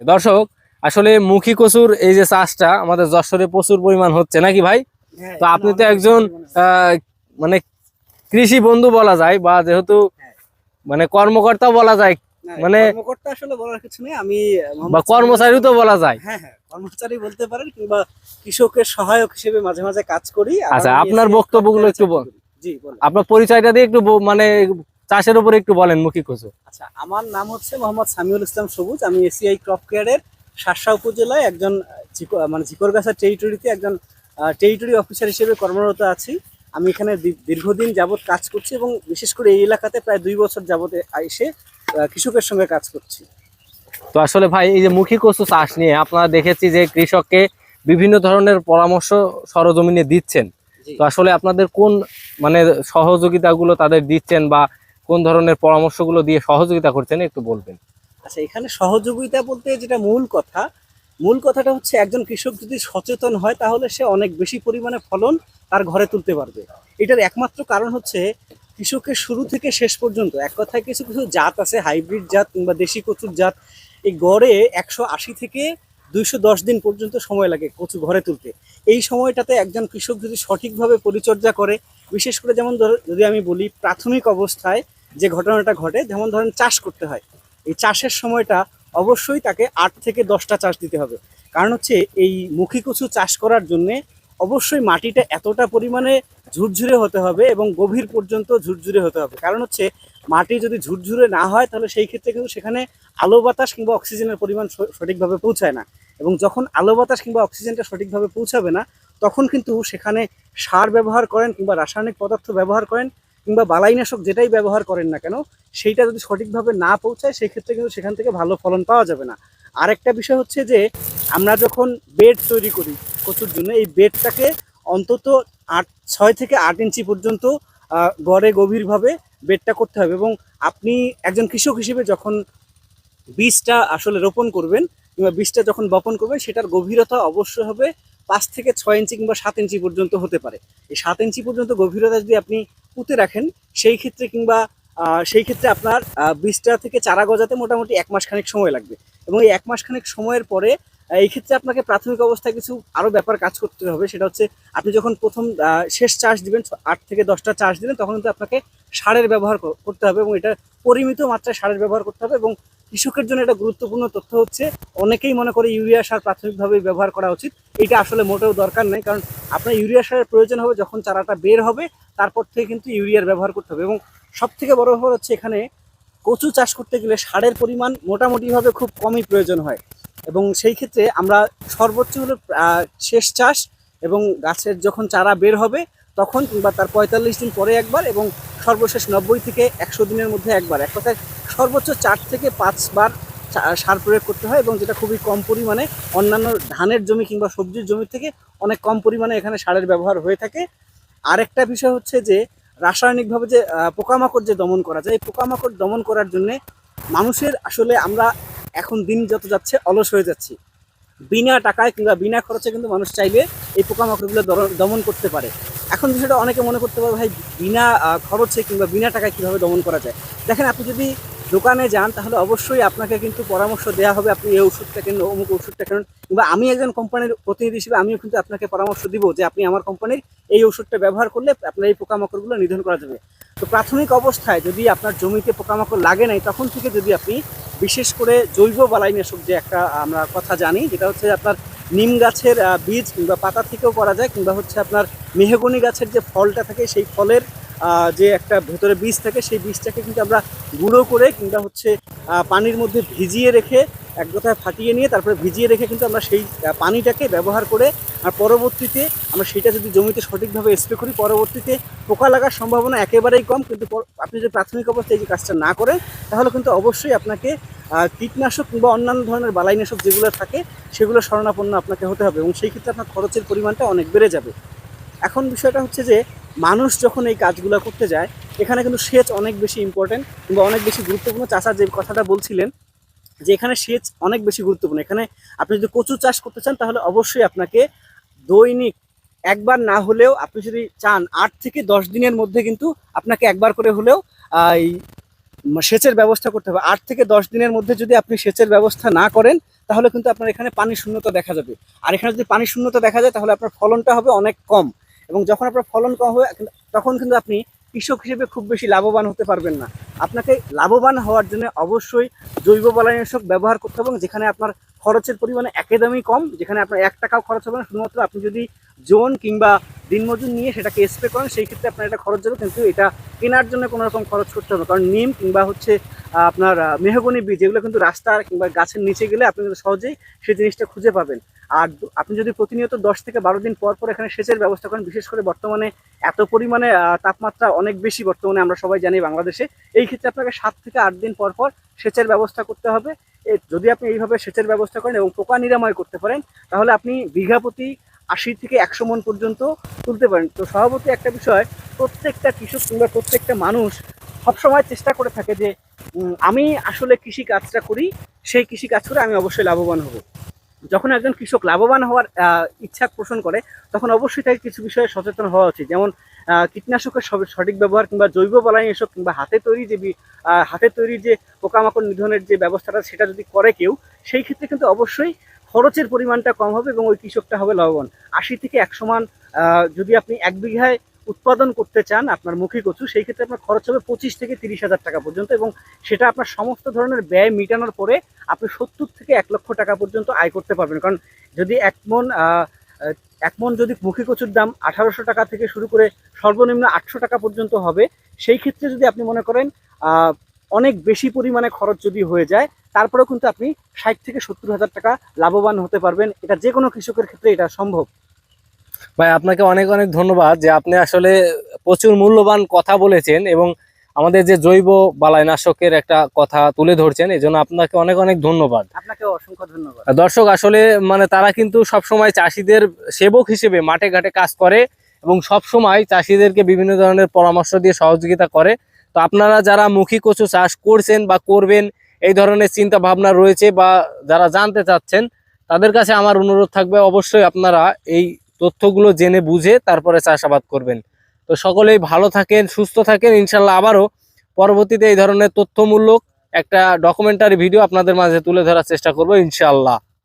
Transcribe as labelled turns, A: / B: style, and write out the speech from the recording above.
A: দর্শক আসলে মুখী কচুর এই যে চাষটা আমাদের যশোরে প্রচুর পরিমাণ হচ্ছে নাকি ভাই?
B: হ্যাঁ,
A: তো আপনি তো একজন মানে কৃষি বন্ধু বলা যায় বা যেহেতু মানে কর্মকর্তা বলা যায় মানে-
B: কর্মকর্তা আসলে বলার কিছু নেই আমি
A: বা কর্মচারীও তো বলা যায়।
B: হ্যাঁ হ্যাঁ কর্মচারী বলতে পারেন কিংবা কৃষকের সহায়ক হিসেবে মাঝে মাঝে কাজ করি
A: আচ্ছা, আপনার
B: SCI
A: বক্তব্যগুলো একটু বল।
B: জি
A: আপনার পরিচয়টা দিয়ে একটু মানে চাষের উপরে একটু বলেন মুখী কচু
B: আচ্ছা আমার নাম হচ্ছে মোহাম্মদ সামিউল ইসলাম সবুজ। আমি এসিআই ক্রপ কেয়ারের শাসা উপজেলায় একজন মানে ঝিকরগাছা টেরিটরিতে একজন টেরিটরি অফিসার হিসেবে কর্মরত আছি। আমি এখানে দীর্ঘদিন যাবত কাজ করছি এবং বিশেষ করে এই এলাকাতে প্রায় দুই বছর যাবত এসে কৃষকের সঙ্গে কাজ করছি।
A: তো আসলে ভাই এই যে মুখী কচু চাষ নিয়ে আপনারা দেখেছি যে কৃষককে বিভিন্ন ধরনের পরামর্শ সরজমিনে দিচ্ছেন। তো আসলে আপনাদের কোন মানে সহযোগিতাগুলো তাদের দিচ্ছেন বা কোন ধরনের পরামর্শগুলো দিয়ে সহযোগিতা করছেন একটু বলবেন।
B: আচ্ছা এখানে সহযোগিতা বলতে যেটা মূল কথা, মূল কথাটা হচ্ছে একজন কৃষক যদি সচেতন হয় তাহলে সে অনেক বেশি পরিমাণে ফলন তার ঘরে তুলতে পারবে। এটার একমাত্র কারণ হচ্ছে কৃষকের শুরু থেকে শেষ পর্যন্ত, এক কথায় কিছু কিছু জাত আছে, হাইব্রিড জাত কিংবা দেশি কচুর জাত, এই গড়ে একশো আশি থেকে দুইশো দশ দিন পর্যন্ত সময় লাগে কচু ঘরে তুলতে। এই সময়টাতে একজন কৃষক যদি সঠিকভাবে পরিচর্যা করে, বিশেষ করে যেমন যদি আমি বলি প্রাথমিক অবস্থায় যে ঘটনাটা ঘটে, যেমন ধরেন চাষ করতে হয়, এই চাষের সময়টা অবশ্যই তাকে আট থেকে দশটা চাষ দিতে হবে। কারণ হচ্ছে এই মুখী কচু চাষ করার জন্যে অবশ্যই মাটিটা এতটা পরিমাণে ঝুরঝুরে হতে হবে এবং গভীর পর্যন্ত ঝুরঝুরে হতে হবে। কারণ হচ্ছে মাটি যদি ঝুরঝুরে না হয়, তাহলে সেই ক্ষেত্রে কিন্তু সেখানে আলো বাতাস কিংবা অক্সিজেনের পরিমাণ সঠিকভাবে পৌঁছায় না। এবং যখন আলো বাতাস কিংবা অক্সিজেনটা সঠিকভাবে পৌঁছাবে না, তখন কিন্তু সেখানে সার ব্যবহার করেন কিংবা রাসায়নিক পদার্থ ব্যবহার করেন কিংবা বালাইনাশক যেটাই ব্যবহার করেন না কেন, সেইটা যদি সঠিকভাবে না পৌঁছায় সেই ক্ষেত্রে কিন্তু সেখান থেকে ভালো ফলন পাওয়া যাবে না। আরেকটা বিষয় হচ্ছে যে, আমরা যখন বেড তৈরি করি কচুর জন্য, এই বেডটাকে অন্তত আট, ছয় থেকে আট ইঞ্চি পর্যন্ত গড়ে গভীরভাবে বেডটা করতে হবে এবং আপনি একজন কৃষক হিসেবে যখন বীজটা আসলে রোপণ করবেন কিংবা বীজটা যখন বপন করবেন, সেটার গভীরতা অবশ্যই হবে পাঁচ থেকে ছয় ইঞ্চি কিংবা সাত ইঞ্চি পর্যন্ত হতে পারে। এই সাত ইঞ্চি পর্যন্ত গভীরতা যদি আপনি পুঁতে রাখেন, সেই ক্ষেত্রে কিংবা সেই ক্ষেত্রে আপনার বীজটা থেকে চারা গজাতে মোটামুটি এক মাস খানেক সময় লাগবে। এবং এই এক মাস খানেক সময়ের পরে এই ক্ষেত্রে আপনাকে প্রাথমিক অবস্থায় কিছু আরও ব্যাপার কাজ করতে হবে। সেটা হচ্ছে আপনি যখন প্রথম শেষ চাষ দিবেন আট থেকে দশটা চাষ দিবেন, তখন কিন্তু আপনাকে সারের ব্যবহার করতে হবে এবং এটা পরিমিত মাত্রায় সারের ব্যবহার করতে হবে এবং কৃষকের জন্য এটা গুরুত্বপূর্ণ তথ্য হচ্ছে, অনেকেই মনে করে ইউরিয়া সার প্রাথমিকভাবে ব্যবহার করা উচিত। এটা আসলে মোটেও দরকার নেই, কারণ আপনার ইউরিয়া সারের প্রয়োজন হবে যখন চারাটা বের হবে, তারপর থেকে কিন্তু ইউরিয়ার ব্যবহার করতে হবে। এবং সব থেকে বড় ব্যাপার হচ্ছে এখানে কচু চাষ করতে গেলে সারের পরিমাণ মোটামুটিভাবে খুব কমই প্রয়োজন হয়। এবং সেই ক্ষেত্রে আমরা সর্বোচ্চ হলো শেষ চাষ এবং গাছের যখন চারা বের হবে, তখন কিংবা তার পঁয়তাল্লিশ দিন পরে একবার এবং সর্বশেষ নব্বই থেকে একশো দিনের মধ্যে একবার। এক কথায় সর্বোচ্চ চার থেকে পাঁচবার সার প্রয়োগ করতে হয় এবং যেটা খুবই কম পরিমাণে অন্যান্য ধানের জমি কিংবা সবজির জমি থেকে অনেক কম পরিমাণে এখানে সারের ব্যবহার হয়ে থাকে। আরেকটা বিষয় হচ্ছে যে, রাসায়নিকভাবে যে পোকামাকড় যে দমন করা যায়, এই পোকামাকড় দমন করার জন্যে মানুষের আসলে আমরা এখন দিন যত যাচ্ছে, অলস হয়ে যাচ্ছে। বিনা টাকায় কিংবা বিনা খরচে কিন্তু মানুষ চাইলে এই পোকামাকড়গুলো দমন করতে পারে। এখন বিষয়টা অনেকে মনে করতে পারে, ভাই, বিনা খরচে কিংবা বিনা টাকায় কীভাবে দমন করা যায়? দেখেন, আপনি যদি দোকানে যান, তাহলে অবশ্যই আপনাকে কিন্তু পরামর্শ দেওয়া হবে। আপনি এই ওষুধটা কেন অমুক ওষুধটা কেন কিংবা আমি একজন কোম্পানির প্রতিনিধি হিসেবে আমিও কিন্তু আপনাকে পরামর্শ দিব যে আপনি আমার কোম্পানির এই ওষুধটা ব্যবহার করলে আপনার এই পোকামাকড়গুলো নিধন করা যাবে। তো প্রাথমিক অবস্থায় যদি আপনার জমিতে পোকামাকড় লাগে নাই, তখন থেকে যদি আপনি বিশেষ করে জৈব বালাইনাশক যে একটা আমরা কথা জানি, যেটা হচ্ছে আপনার নিম গাছের বীজ কিংবা পাতা থেকেও করা যায়, কিংবা হচ্ছে আপনার মেহগনি গাছের যে ফলটা থাকে, সেই ফলের যে একটা ভেতরে বীজ থাকে, সেই বীজটাকে কিন্তু আমরা গুঁড়ো করে কিংবা হচ্ছে পানির মধ্যে ভিজিয়ে রেখে এক কথায় ফাটিয়ে নিয়ে তারপরে ভিজিয়ে রেখে কিন্তু আমরা সেই পানিটাকে ব্যবহার করে আর পরবর্তীতে আমরা সেটা যদি জমিতে সঠিকভাবে স্প্রে করি, পরবর্তীতে পোকা লাগার সম্ভাবনা একেবারেই কম। কিন্তু আপনি যদি প্রাথমিক অবস্থায় যে কাজটা না করেন, তাহলে কিন্তু অবশ্যই আপনাকে কীটনাশক কিংবা অন্যান্য ধরনের বালাইনাশক যেগুলো থাকে, সেগুলো শরণাপন্ন আপনাকে হতে হবে এবং সেই ক্ষেত্রে আপনার খরচের পরিমাণটা অনেক বেড়ে যাবে। এখন বিষয়টা হচ্ছে যে মানুষ যখন এই কাজগুলো করতে যায়, এখানে কিন্তু সেচ অনেক বেশি ইম্পর্টেন্ট কিংবা অনেক বেশি গুরুত্বপূর্ণ। চাষার যে কথাটা বলছিলেন যে এখানে সেচ অনেক বেশি গুরুত্বপূর্ণ। এখানে আপনি যদি কচু চাষ করতে চান, তাহলে অবশ্যই আপনাকে দৈনিক একবার না হলেও আপনি যদি চান, আট থেকে দশ দিনের মধ্যে কিন্তু আপনাকে একবার করে হলেও এই সেচের ব্যবস্থা করতে হবে। আট থেকে দশ দিনের মধ্যে যদি আপনি সেচের ব্যবস্থা না করেন, তাহলে কিন্তু আপনার এখানে পানি শূন্যতা দেখা যাবে। আর এখানে যদি পানি শূন্যতা দেখা যায়, তাহলে আপনার ফলনটা হবে অনেক কম। এবং যখন আপনার ফলন কম হবে তখন কিন্তু আপনি কৃষক হিসেবে খুব বেশি লাভবান হতে পারবেন না। আপনাকে লাভবান হওয়ার জন্য অবশ্যই জৈব বালাইনাশক ব্যবহার করতে হবে এবং যেখানে আপনার খরচের পরিমাণে একদমই কম, যেখানে আপনার এক টাকাও খরচ হবে না। শুধুমাত্র আপনি যদি জোন কিংবা দিনমজুর নিয়ে সেটাকে স্প্রে করেন, সেই ক্ষেত্রে আপনার এটা খরচ যাবে কিন্তু এটা কেনার জন্য কোনো রকম খরচ করতে হবে কারণ নিম কিংবা হচ্ছে আপনার মেহগনি বীজ, এগুলো কিন্তু রাস্তার কিংবা গাছের নিচে গেলে আপনি কিন্তু সহজেই সেই জিনিসটা খুঁজে পাবেন। আর আপনি যদি প্রতিনিয়ত দশ থেকে বারো দিন পর পর এখানে সেচের ব্যবস্থা করেন, বিশেষ করে বর্তমানে এত পরিমাণে তাপমাত্রা অনেক বেশি বর্তমানে আমরা সবাই জানি বাংলাদেশে, এই ক্ষেত্রে আপনাকে সাত থেকে আট দিন পর পর সেচের ব্যবস্থা করতে হবে। যদি আপনি এইভাবে সেচের ব্যবস্থা করেন এবং পোকা নিরাময় করতে পারেন, তাহলে আপনি বিঘা প্রতি আশি থেকে একশো মন পর্যন্ত তুলতে পারেন। তো সভাপতি একটা বিষয়, প্রত্যেকটা কৃষক কিংবা প্রত্যেকটা মানুষ সবসময় চেষ্টা করে থাকে যে আমি আসলে কৃষি কাজটা করি, সেই কৃষি কাজ করে আমি অবশ্যই লাভবান হব। যখন একজন কৃষক লাভবান হওয়ার ইচ্ছা পোষণ করে, তখন অবশ্যই তাকে কিছু বিষয়ে সচেতন হওয়া উচিত। যেমন কীটনাশকের সঠিক ব্যবহার কিংবা জৈব বালাইনাশক কিংবা হাতে তৈরি যে হাতে তৈরি যে পোকামাকড় নিধনের যে ব্যবস্থাটা সেটা যদি করে কেউ, সেই ক্ষেত্রে কিন্তু অবশ্যই খরচের পরিমাণটা কম হবে এবং ওই কৃষকটা হবে লাভবান। আশি থেকে একশো মান যদি আপনি এক বিঘায় উৎপাদন করতে চান আপনার মুখী কচু, সেই ক্ষেত্রে আপনার খরচ হবে পঁচিশ থেকে তিরিশ হাজার টাকা পর্যন্ত এবং সেটা আপনার সমস্ত ধরনের ব্যয় মেটানোর পরে আপনি সত্তর থেকে এক লক্ষ টাকা পর্যন্ত আয় করতে পারবেন। কারণ যদি এক মন এক মন যদি মুখী কচুর দাম আঠারোশো টাকা থেকে শুরু করে সর্বনিম্ন আটশো টাকা পর্যন্ত হবে, সেই ক্ষেত্রে যদি আপনি মনে করেন অনেক বেশি পরিমাণে খরচ যদি হয়ে যায়, তারপরেও কিন্তু আপনি ষাট থেকে সত্তর হাজার টাকা লাভবান হতে পারবেন। এটা যে কোনো কৃষকের ক্ষেত্রে এটা সম্ভব।
A: ভাই আপনাকে অনেক অনেক ধন্যবাদ যে আপনি আসলে প্রচুর মূল্যবান কথা বলেছেন এবং আমাদের যে জৈব বালাইনাশকের একটা কথা তুলে ধরছেন এই জন্য আপনাকে অনেক অনেক ধন্যবাদ।
B: আপনাকে অসংখ্য ধন্যবাদ।
A: দর্শক আসলে মানে তারা কিন্তু সবসময় চাষিদের সেবক হিসেবে মাঠে ঘাটে কাজ করে এবং সবসময় চাষিদেরকে বিভিন্ন ধরনের পরামর্শ দিয়ে সহযোগিতা করে। তো আপনারা যারা মুখী কচু চাষ করছেন বা করবেন এই ধরনের চিন্তা ভাবনা রয়েছে বা যারা জানতে চাচ্ছেন তাদের কাছে আমার অনুরোধ থাকবে অবশ্যই আপনারা এই তথ্যগুলো জেনে বুঝে তারপরে চাষাবাদ করবেন। তো সকলেই ভালো থাকেন, সুস্থ থাকেন। ইনশাল্লাহ আবারও পরবর্তীতে এই ধরনের তথ্যমূলক একটা ডকুমেন্টারি ভিডিও আপনাদের মাঝে তুলে ধরার চেষ্টা করব ইনশাল্লাহ।